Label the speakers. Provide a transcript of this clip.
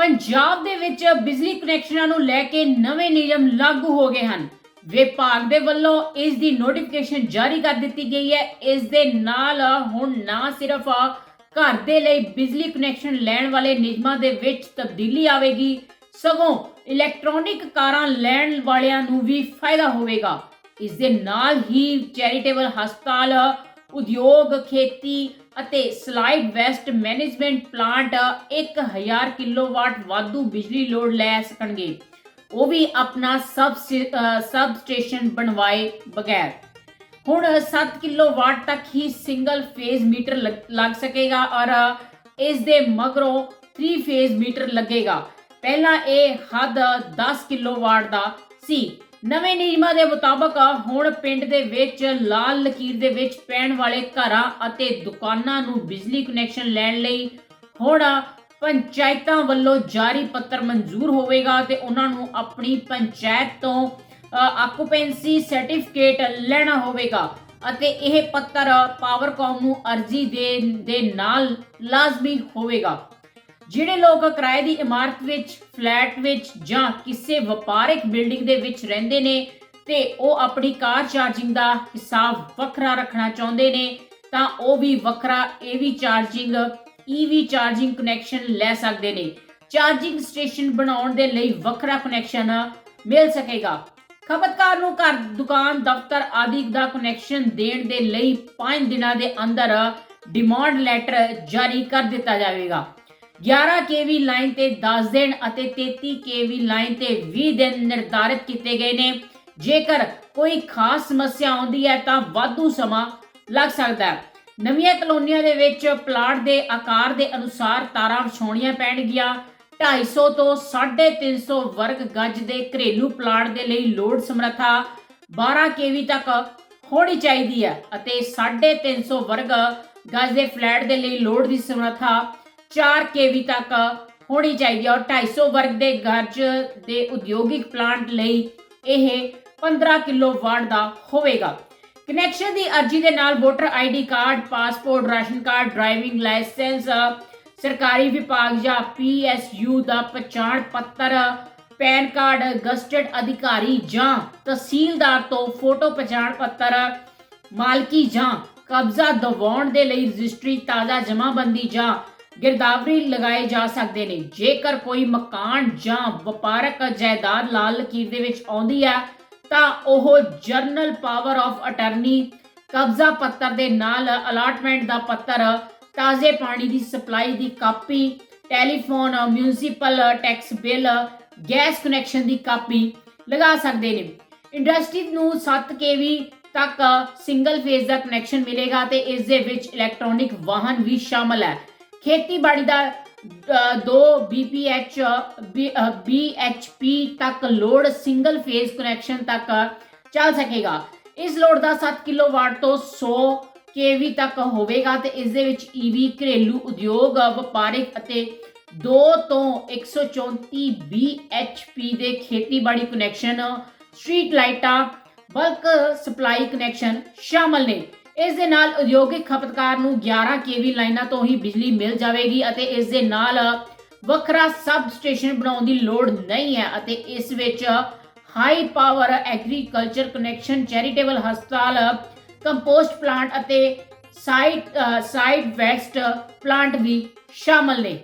Speaker 1: ਪੰਜਾਬ ਦੇ ਵਿੱਚ ਬਿਜਲੀ ਕਨੈਕਸ਼ਨਾਂ ਨੂੰ ਲੈ ਕੇ ਨਵੇਂ ਨਿਯਮ ਲਾਗੂ ਹੋ ਗਏ ਹਨ। ਵਿਭਾਗ ਦੇ ਵੱਲੋਂ ਇਸ ਦੀ ਨੋਟੀਫਿਕੇਸ਼ਨ ਜਾਰੀ ਕਰ ਦਿੱਤੀ ਗਈ ਹੈ। ਇਸ ਦੇ ਨਾਲ ਹੁਣ ਨਾ ਸਿਰਫ ਘਰ ਦੇ ਲਈ ਬਿਜਲੀ ਕਨੈਕਸ਼ਨ ਲੈਣ ਵਾਲੇ ਨਿਯਮਾਂ ਦੇ ਵਿੱਚ ਤਬਦੀਲੀ ਆਵੇਗੀ, ਸਗੋਂ ਇਲੈਕਟ੍ਰੋਨਿਕ ਕਾਰਾਂ ਲੈਣ ਵਾਲਿਆਂ ਨੂੰ ਵੀ ਫਾਇਦਾ ਹੋਵੇਗਾ। ਇਸ ਦੇ ਨਾਲ ਹੀ ਚੈਰੀਟੇਬਲ ਹਸਪਤਾਲ, ਉਦਯੋਗ, ਖੇਤੀ ਅਤੇ solid waste management plant 1000 kilowatt ਵਾਧੂ ਬਿਜਲੀ ਲੋਡ ਲੈ ਸਕਣਗੇ। ਉਹ ਵੀ ਆਪਣਾ ਸਬ ਸਬ ਸਟੇਸ਼ਨ ਬਣਵਾਏ ਬਗੈਰ। ਹੁਣ 7 ਕਿਲੋਵਾਟ ਤੱਕ ਹੀ ਸਿੰਗਲ ਫੇਜ਼ ਮੀਟਰ ਲੱਗ- ਸਕੇਗਾ ਔਰ ਇਸ ਦੇ ਮਗਰੋਂ 3 ਫੇਜ਼ ਮੀਟਰ ਲੱਗੇਗਾ। ਪਹਿਲਾਂ ਇਹ ਹੱਦ 10 ਕਿਲੋਵਾਟ ਦਾ ਸੀ। ਨਵੇਂ ਨਿਯਮਾਂ ਦੇ ਮੁਤਾਬਕ ਹੁਣ ਪਿੰਡ ਦੇ ਵਿੱਚ ਲਾਲ ਲਕੀਰ ਦੇ ਵਿੱਚ ਪੈਣ ਵਾਲੇ ਘਰਾਂ ਅਤੇ ਦੁਕਾਨਾਂ ਨੂੰ ਬਿਜਲੀ ਕਨੈਕਸ਼ਨ ਲੈਣ ਲਈ ਹੁਣ ਪੰਚਾਇਤਾਂ ਵੱਲੋਂ ਜਾਰੀ ਪੱਤਰ ਮਨਜ਼ੂਰ ਹੋਵੇਗਾ ਤੇ ਉਹਨਾਂ ਨੂੰ ਆਪਣੀ ਪੰਚਾਇਤ ਤੋਂ ਆਕੂਪੈਂਸੀ ਸਰਟੀਫਿਕੇਟ ਲੈਣਾ ਹੋਵੇਗਾ ਅਤੇ ਇਹ ਪੱਤਰ ਪਾਵਰਕਾਮ ਨੂੰ ਅਰਜ਼ੀ ਦੇ ਦੇ ਨਾਲ ਲਾਜ਼ਮੀ ਹੋਵੇਗਾ। ਜਿਹੜੇ ਲੋਕ ਕਿਰਾਏ ਦੀ ਇਮਾਰਤ ਵਿੱਚ, ਫਲੈਟ ਵਿੱਚ ਜਾਂ ਕਿਸੇ ਵਪਾਰਕ ਬਿਲਡਿੰਗ ਦੇ ਵਿੱਚ ਰਹਿੰਦੇ ਨੇ ਤੇ ਉਹ ਆਪਣੀ ਕਾਰ ਚਾਰਜਿੰਗ ਦਾ ਹਿਸਾਬ ਵੱਖਰਾ ਰੱਖਣਾ ਚਾਹੁੰਦੇ ਨੇ, ਤਾਂ ਉਹ ਵੀ ਵੱਖਰਾ AV charging EV charging connection ਲੈ ਸਕਦੇ ਨੇ। ਚਾਰਜਿੰਗ ਸਟੇਸ਼ਨ ਬਣਾਉਣ ਦੇ ਲਈ ਵੱਖਰਾ ਕਨੈਕਸ਼ਨ ਮਿਲ ਸਕੇਗਾ। ਖਪਤਕਾਰ ਨੂੰ ਘਰ, ਦੁਕਾਨ, ਦਫ਼ਤਰ ਆਦਿ ਦਾ ਕਨੈਕਸ਼ਨ ਦੇਣ ਦੇ ਲਈ 5 ਦਿਨਾਂ ਦੇ ਅੰਦਰ ਡਿਮਾਂਡ ਲੈਟਰ ਜਾਰੀ ਕਰ ਦਿੱਤਾ ਜਾਵੇਗਾ। 11 ਕੇਵੀ ਲਾਈਨ ਤੇ 10 ਦਿਨ ਅਤੇ 33 ਕੇਵੀ ਲਾਈਨ ਤੇ 20 ਦਿਨ ਨਿਰਧਾਰਿਤ ਕੀਤੇ ਗਏ ਨੇ। ਜੇਕਰ ਕੋਈ ਖਾਸ ਸਮੱਸਿਆ ਆਉਂਦੀ ਹੈ ਤਾਂ ਵਾਧੂ ਸਮਾਂ ਲੱਗ ਸਕਦਾ ਹੈ। ਨਵੀਆਂ ਕਲੋਨੀਆਂ ਦੇ ਵਿੱਚ ਪਲਾਟ ਦੇ ਆਕਾਰ ਦੇ ਅਨੁਸਾਰ ਤਾਰਾਂ ਵਿਛਾਉਣੀਆਂ ਪੈਣਗੀਆਂ। 250 ਤੋਂ 350 ਵਰਗ ਗੱਜ ਦੇ ਘਰੇਲੂ ਪਲਾਟ ਦੇ ਲਈ ਲੋਡ ਸਮਰੱਥਾ 12 ਕੇਵੀ ਤੱਕ ਹੋਣੀ ਚਾਹੀਦੀ ਹੈ ਅਤੇ 350 ਵਰਗ ਗੱਜ ਦੇ ਫਲੈਟ ਦੇ ਲਈ ਲੋਡ ਦੀ ਸਮਰੱਥਾ 4 ਕੇਵੀ ਤੱਕ ਹੋਣੀ ਚਾਹੀਦੀ ਹੈ ਔਰ 250 ਵਰਗ ਦੇ ਗੱਜ ਦੇ ਉਦਯੋਗਿਕ ਪਲਾਂਟ ਲਈ ਇਹ 15 ਕਿਲੋਵਾਟ ਦਾ ਹੋਵੇਗਾ। ਕਨੈਕਸ਼ਨ ਦੀ ਅਰਜ਼ੀ ਦੇ ਨਾਲ voter ID card, passport, ration card driving licence ਸਰਕਾਰੀ ਵਿਭਾਗ ਜਾਂ ਪੀਐਸਯੂ ਦਾ ਪਛਾਣ ਪੱਤਰ, ਪੈਨ ਕਾਰਡ ਗਸਟਡ ਅਧਿਕਾਰੀ ਜਾਂ ਤਹਿਸੀਲਦਾਰ ਤੋਂ ਫੋਟੋ ਪਛਾਣ ਪੱਤਰ, ਮਾਲਕੀ ਜਾਂ ਕਬਜ਼ਾ ਦਿਵਾਉਣ ਦੇ ਲਈ ਰਜਿਸਟਰੀ, ਤਾਜ਼ਾ ਜਮ੍ਹਾਂਬੰਦੀ ਜਾਂ ਗਿਰਦਾਵਰੀ ਲਗਾਏ ਜਾ ਸਕਦੇ ਨੇ। ਜੇਕਰ ਕੋਈ ਮਕਾਨ ਜਾਂ ਵਪਾਰਕ ਜਾਇਦਾਦ ਲਾਲ ਲਕੀਰ ਦੇ ਵਿੱਚ ਆਉਂਦੀ ਹੈ, ਤਾਂ ਉਹ ਜਰਨਲ ਪਾਵਰ ਆਫ ਅਟਾਰਨੀ, ਕਬਜ਼ਾ ਪੱਤਰ ਦੇ ਨਾਲ ਅਲਾਟਮੈਂਟ ਦਾ ਪੱਤਰ, ਤਾਜ਼ੇ ਪਾਣੀ ਦੀ ਸਪਲਾਈ ਦੀ copy, telephone municipal tax bill, gas connection ਦੀ ਕਾਪੀ ਲਗਾ ਸਕਦੇ ਨੇ। ਇੰਡਸਟਰੀ ਨੂੰ 7 ਕੇਵੀ ਤੱਕ ਸਿੰਗਲ ਫੇਜ਼ ਦਾ ਕਨੈਕਸ਼ਨ ਮਿਲੇਗਾ ਤੇ ਇਸ ਦੇ ਵਿੱਚ ਇਲੈਕਟ੍ਰੋਨਿਕ ਵਾਹਨ ਵੀ ਸ਼ਾਮਲ ਹੈ। ਖੇਤੀਬਾੜੀ ਦਾ 2 ਬੀਪੀਐਚ ਬੀਐਚਪੀ ਤੱਕ ਲੋਡ ਸਿੰਗਲ ਫੇਜ਼ ਕਨੈਕਸ਼ਨ ਤੱਕ ਚੱਲ ਸਕੇਗਾ। ਇਸ ਲੋਡ ਦਾ 7 ਕਿਲੋਵਾਟ ਤੋਂ 100 ਕੇਵੀ ਤੱਕ ਹੋਵੇਗਾ ਤੇ ਇਸ ਦੇ ਵਿੱਚ ਈਵੀ ਘਰੇਲੂ ਉਦਯੋਗ, ਵਪਾਰਿਕ ਅਤੇ 2 ਤੋਂ 134 bhp ਦੇ ਖੇਤੀਬਾੜੀ ਕਨੈਕਸ਼ਨ ਸਟਰੀਟ ਲਾਈਟਾਂ ਬਲਕ ਸਪਲਾਈ ਕਨੈਕਸ਼ਨ ਸ਼ਾਮਲ ਨੇ। ਇਸ ਦੇ ਨਾਲ ਉਦਯੋਗਿਕ ਖਪਤਕਾਰ ਨੂੰ 11 ਕੇਵੀ ਲਾਈਨਾਂ ਤੋਂ ਹੀ ਬਿਜਲੀ ਮਿਲ ਜਾਵੇਗੀ ਅਤੇ ਇਸ ਦੇ ਨਾਲ ਵੱਖਰਾ ਸਬ ਸਟੇਸ਼ਨ ਬਣਾਉਣ ਦੀ ਲੋੜ ਨਹੀਂ ਹੈ ਅਤੇ ਇਸ ਵਿੱਚ high power agriculture connection charitable ਹਸਪਤਾਲ ਕੰਪੋਸਟ ਪਲਾਂਟ ਅਤੇ ਸਾਈਟ ਸਾਈਟ ਵੈਸਟ ਪਲਾਂਟ ਵੀ ਸ਼ਾਮਲ ਨੇ।